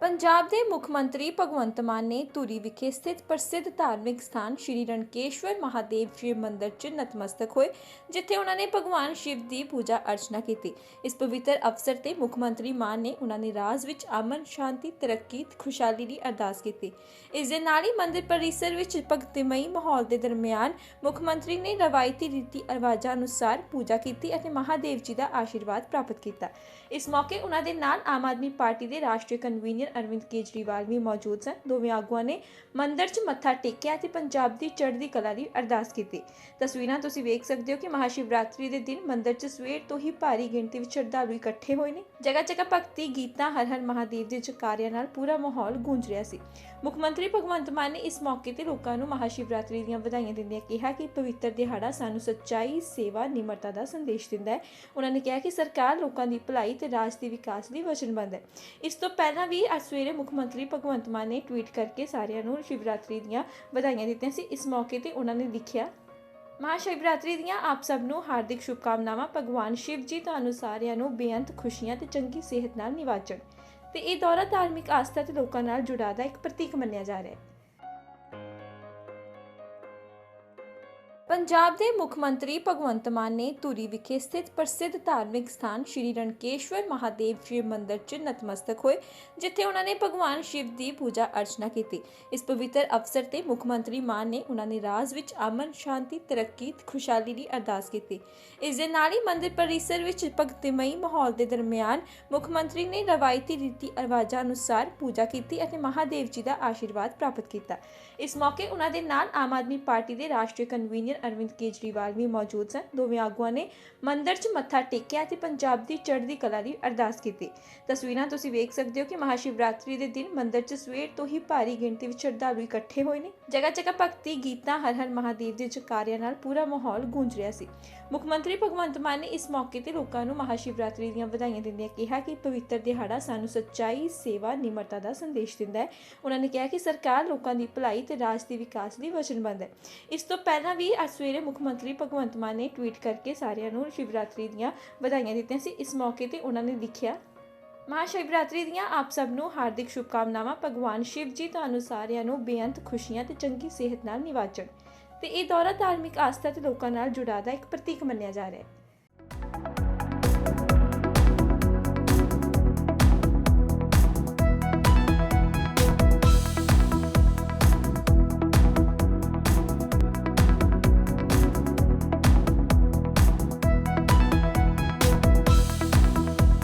ਪੰਜਾਬ ਦੇ ਮੁੱਖ ਮੰਤਰੀ ਭਗਵੰਤ ਮਾਨ ਨੇ ਧੂਰੀ ਵਿਖੇ ਸਥਿਤ ਪ੍ਰਸਿੱਧ ਧਾਰਮਿਕ ਸਥਾਨ ਸ਼੍ਰੀ ਰਣਕੇਸ਼ਵਰ ਮਹਾਦੇਵ ਸ਼ਿਵ ਮੰਦਿਰ 'ਚ ਨਤਮਸਤਕ ਹੋਏ, ਜਿੱਥੇ ਉਹਨਾਂ ਨੇ ਭਗਵਾਨ ਸ਼ਿਵ ਦੀ ਪੂਜਾ ਅਰਚਨਾ ਕੀਤੀ। ਇਸ ਪਵਿੱਤਰ ਅਵਸਰ ਤੇ ਮੁੱਖ ਮੰਤਰੀ ਮਾਨ ਨੇ ਉਹਨਾਂ ਨੇ ਰਾਜ ਵਿੱਚ ਅਮਨ, ਸ਼ਾਂਤੀ, ਤਰੱਕੀ ਤੇ ਖੁਸ਼ਹਾਲੀ ਦੀ ਅਰਦਾਸ ਕੀਤੀ। ਇਸ ਦੇ ਨਾਲ ਹੀ ਮੰਦਿਰ ਪਰਿਸਰ ਵਿੱਚ ਭਗਤਮਈ ਮਾਹੌਲ ਦੇ ਦਰਮਿਆਨ ਮੁੱਖ ਮੰਤਰੀ ਨੇ ਰਵਾਇਤੀ ਰੀਤੀ ਰਿਵਾਜਾਂ ਅਨੁਸਾਰ ਪੂਜਾ ਕੀਤੀ ਅਤੇ ਮਹਾਦੇਵ ਜੀ ਦਾ ਆਸ਼ੀਰਵਾਦ ਪ੍ਰਾਪਤ ਕੀਤਾ। ਇਸ ਮੌਕੇ ਉਹਨਾਂ ਦੇ ਨਾਲ ਆਮ ਆਦਮੀ ਪਾਰਟੀ ਦੇ ਰਾਸ਼ਟਰੀ ਕਨਵੀਨਰ ਅਰਵਿੰਦ ਕੇਜਰੀਵਾਲ ਵੀ ਮੌਜੂਦ ਸਨ। ਦੋਵੇਂ ਆਗੂਆਂ ਨੇ ਮੰਦਿਰ 'ਚ ਮੱਥਾ ਟੇਕਿਆ ਤੇ ਪੰਜਾਬ ਦੀ ਚੜ੍ਹਦੀ ਕਲਾ ਦੀ ਅਰਦਾਸ ਕੀਤੀ। ਤਸਵੀਰਾਂ ਤੁਸੀਂ ਵੇਖ ਸਕਦੇ ਹੋ ਕਿ ਮਹਾਸ਼ਿਵਰਾਤਰੀ ਦੇ ਦਿਨ ਮੰਦਿਰ 'ਚ ਸਵੇਰ ਤੋਂ ਹੀ ਭਾਰੀ ਗਿਣਤੀ ਵਿੱਚ ਸ਼ਰਧਾਲੂ ਇਕੱਠੇ ਹੋਏ ਨੇ। ਜਗ੍ਹਾ ਜਗ੍ਹਾ ਭਗਤੀ ਗੀਤਾਂ, ਹਰ ਹਰ ਮਹਾਦੇਵ ਦੇ ਜਕਾਰਿਆਂ ਨਾਲ ਪੂਰਾ ਮਾਹੌਲ ਗੂੰਜ ਰਿਹਾ ਸੀ। ਮੁੱਖ ਮੰਤਰੀ ਭਗਵੰਤ ਮਾਨ ਨੇ ਇਸ ਮੌਕੇ ਤੇ ਲੋਕਾਂ ਨੂੰ ਮਹਾਸ਼ਿਵਰਾਤਰੀ ਦੀਆਂ ਵਧਾਈਆਂ ਦਿੰਦਿਆਂ ਕਿਹਾ ਕਿ ਪਵਿੱਤਰ ਦਿਹਾੜਾ ਸਾਨੂੰ ਸੱਚਾਈ, ਸੇਵਾ, ਨਿਮਰਤਾ ਦਾ ਸੰਦੇਸ਼ ਦਿੰਦਾ ਹੈ। ਉਹਨਾਂ ਨੇ ਕਿਹਾ ਕਿ ਸਰਕਾਰ ਲੋਕਾਂ ਦੀ ਭਲਾਈ ਤੇ ਰਾਜ ਦੇ ਵਿਕਾਸ ਲਈ ਵਚਨਬੱਧ ਹੈ। ਇਸ ਤੋਂ ਪਹਿਲਾਂ ਵੀ ਅੱਜ ਸਵੇਰੇ ਮੁੱਖ ਮੰਤਰੀ ਭਗਵੰਤ ਮਾਨ ਨੇ ਟਵੀਟ ਕਰਕੇ ਸਾਰਿਆਂ ਨੂੰ ਸ਼ਿਵਰਾਤਰੀ ਦੀਆਂ ਵਧਾਈਆਂ ਦਿੱਤੀਆਂ ਸੀ। ਇਸ ਮੌਕੇ ਤੇ ਉਹਨਾਂ ਨੇ ਲਿਖਿਆ ਮਹਾਸ਼ਿਵਰਾਤਰੀ ਦੀਆਂ ਆਪ ਸਭ ਨੂੰ ਹਾਰਦਿਕ ਸ਼ੁਭਕਾਮਨਾਵਾਂ। ਭਗਵਾਨ ਸ਼ਿਵ ਜੀ ਤੁਹਾਨੂੰ ਸਾਰਿਆਂ ਨੂੰ ਬੇਅੰਤ ਖੁਸ਼ੀਆਂ ਤੇ ਚੰਗੀ ਸਿਹਤ ਨਾਲ ਨਿਵਾਜਣ। ਤੇ ਇਹ ਦੌਰਾ ਧਾਰਮਿਕ ਆਸਥਾ ਤੇ ਲੋਕਾਂ ਨਾਲ ਜੁੜਾਅ ਦਾ ਇੱਕ ਪ੍ਰਤੀਕ ਮੰਨਿਆ ਜਾ ਰਿਹਾ ਹੈ। ਪੰਜਾਬ ਦੇ ਮੁੱਖ ਮੰਤਰੀ ਭਗਵੰਤ ਮਾਨ ਨੇ ਧੂਰੀ ਵਿਖੇ ਸਥਿਤ ਪ੍ਰਸਿੱਧ ਧਾਰਮਿਕ ਸਥਾਨ ਸ਼੍ਰੀ ਰਣਕੇਸ਼ਵਰ ਮਹਾਦੇਵ ਸ਼ਿਵ ਮੰਦਿਰ 'ਚ ਨਤਮਸਤਕ ਹੋਏ, ਜਿੱਥੇ ਉਹਨਾਂ ਨੇ ਭਗਵਾਨ ਸ਼ਿਵ ਦੀ ਪੂਜਾ ਅਰਚਨਾ ਕੀਤੀ। ਇਸ ਪਵਿੱਤਰ ਅਵਸਰ ਤੇ ਮੁੱਖ ਮੰਤਰੀ ਮਾਨ ਨੇ ਉਹਨਾਂ ਨੇ ਰਾਜ ਵਿੱਚ ਅਮਨ ਸ਼ਾਂਤੀ, ਤਰੱਕੀ ਤੇ ਖੁਸ਼ਹਾਲੀ ਦੀ ਅਰਦਾਸ ਕੀਤੀ। ਇਸ ਦੇ ਨਾਲ ਹੀ ਮੰਦਿਰ ਪਰਿਸਰ ਵਿੱਚ ਭਗਤਮਈ ਮਾਹੌਲ ਦੇ ਦਰਮਿਆਨ ਮੁੱਖ ਮੰਤਰੀ ਨੇ ਰਵਾਇਤੀ ਰੀਤੀ ਰਿਵਾਜਾਂ ਅਨੁਸਾਰ ਪੂਜਾ ਕੀਤੀ ਅਤੇ ਮਹਾਦੇਵ ਜੀ ਦਾ ਆਸ਼ੀਰਵਾਦ ਪ੍ਰਾਪਤ ਕੀਤਾ। ਇਸ ਮੌਕੇ ਉਹਨਾਂ ਦੇ ਨਾਲ ਆਮ ਆਦਮੀ ਪਾਰਟੀ ਦੇ ਰਾਸ਼ਟਰੀ ਕਨਵੀਨਰ ਅਰਵਿੰਦ ਕੇਜਰੀਵਾਲ ਵੀ ਮੌਜੂਦ ਸਨ। ਦੋਵੇਂ ਆਗੂਆਂ ਨੇ ਮੰਦਿਰ 'ਚ ਮੱਥਾ ਟੇਕਿਆ ਤੇ ਪੰਜਾਬ ਦੀ ਚੜ੍ਹਦੀ ਕਲਾ ਦੀ ਅਰਦਾਸ ਕੀਤੀ। ਤਸਵੀਰਾਂ ਤੁਸੀਂ ਵੇਖ ਸਕਦੇ ਹੋ ਕਿ ਮਹਾਸ਼ਿਵਰਾਤਰੀ ਦੇ ਦਿਨ ਮੰਦਿਰ 'ਚ ਸਵੇਰ ਤੋਂ ਹੀ ਭਾਰੀ ਗਿਣਤੀ ਵਿੱਚ ਸ਼ਰਧਾਲੂ ਇਕੱਠੇ ਹੋਏ ਨੇ। ਜਗ੍ਹਾ ਜਗ੍ਹਾ ਭਗਤੀ ਗੀਤਾਂ, ਹਰ ਹਰ ਮਹਾਦੇਵ ਦੇ ਜਕਾਰਿਆਂ ਨਾਲ ਪੂਰਾ ਮਾਹੌਲ ਗੂੰਜ ਰਿਹਾ ਸੀ। ਮੁੱਖ ਮੰਤਰੀ ਭਗਵੰਤ ਮਾਨ ਨੇ ਇਸ ਮੌਕੇ ਤੇ ਲੋਕਾਂ ਨੂੰ ਮਹਾਸ਼ਿਵਰਾਤਰੀ ਦੀਆਂ ਵਧਾਈਆਂ ਦਿੰਦਿਆਂ ਕਿਹਾ ਕਿ ਪਵਿੱਤਰ ਦਿਹਾੜਾ ਸਾਨੂੰ ਸੱਚਾਈ, ਸੇਵਾ, ਨਿਮਰਤਾ ਦਾ ਸੰਦੇਸ਼ ਦਿੰਦਾ ਹੈ। ਉਹਨਾਂ ਨੇ ਕਿਹਾ ਕਿ ਸਰਕਾਰ ਲੋਕਾਂ ਦੀ ਭਲਾਈ ਤੇ ਰਾਜ ਦੇ ਵਿਕਾਸ ਲਈ ਵਚਨਬੱਧ ਹੈ। ਇਸ ਤੋਂ ਪਹਿਲਾਂ ਵੀ ਅੱਜ ਸਵੇਰੇ ਮੁੱਖ ਮੰਤਰੀ ਭਗਵੰਤ ਮਾਨ ਨੇ ਟਵੀਟ ਕਰਕੇ ਸਾਰਿਆਂ ਨੂੰ ਸ਼ਿਵਰਾਤਰੀ ਦੀਆਂ ਵਧਾਈਆਂ ਦਿੱਤੀਆਂ ਸੀ। ਇਸ ਮੌਕੇ ਤੇ ਉਹਨਾਂ ਨੇ ਲਿਖਿਆ, ਮਹਾਸ਼ਿਵਰਾਤਰੀ ਦੀਆਂ ਆਪ ਸਭ ਨੂੰ ਹਾਰਦਿਕ ਸ਼ੁਭਕਾਮਨਾਵਾਂ। ਭਗਵਾਨ ਸ਼ਿਵ ਜੀ ਤੁਹਾਨੂੰ ਸਾਰਿਆਂ ਨੂੰ ਬੇਅੰਤ ਖੁਸ਼ੀਆਂ ਤੇ ਚੰਗੀ ਸਿਹਤ ਨਾਲ ਨਿਵਾਜਣ। ਤੇ ਇਹ ਦੌਰਾ ਧਾਰਮਿਕ ਆਸਥਾ ਤੇ ਲੋਕਾਂ ਨਾਲ ਜੁੜਾਅ ਦਾ ਇੱਕ ਪ੍ਰਤੀਕ ਮੰਨਿਆ ਜਾ ਰਿਹਾ ਹੈ।